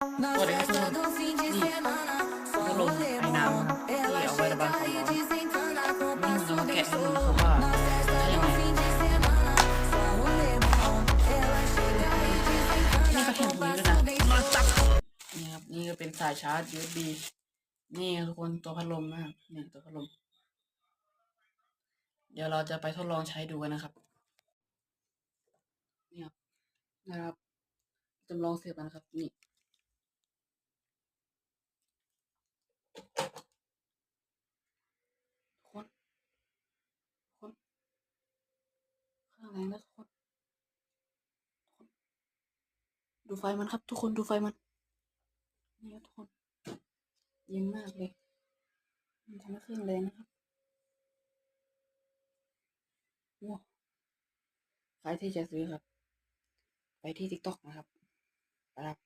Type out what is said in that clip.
สวัสดีครับทุกคนนี่พัดลมไอ้น้ำนะครับที่เอาไว้ระบายความร้อนนี่มันจะมาแกะให้ดูนะครับว่าใช้ยังไงนี่ก็แถมตรงนี้ด้วยนะมาตักนี่ครับนี่ก็เป็นสายชาร์จ USB นี่ทุกคนตัวพัดลมนะครับนี่ตัวพัดลม เดี๋ยวเราจะไปทดลองใช้ดูกันนะครับนี่ครับนะครับจำลองเสียบนะครับนี่ คน ข้าง แรงนะทุกคนดูไฟมันครับ ทุกคนดูไฟมัน นี่ครับทุกคน เย็นมากเลย มันทำให้เครื่องแรงนะครับว้าใครที่จะซื้อครับ ไปที่ TikTok นะครับไปครับบา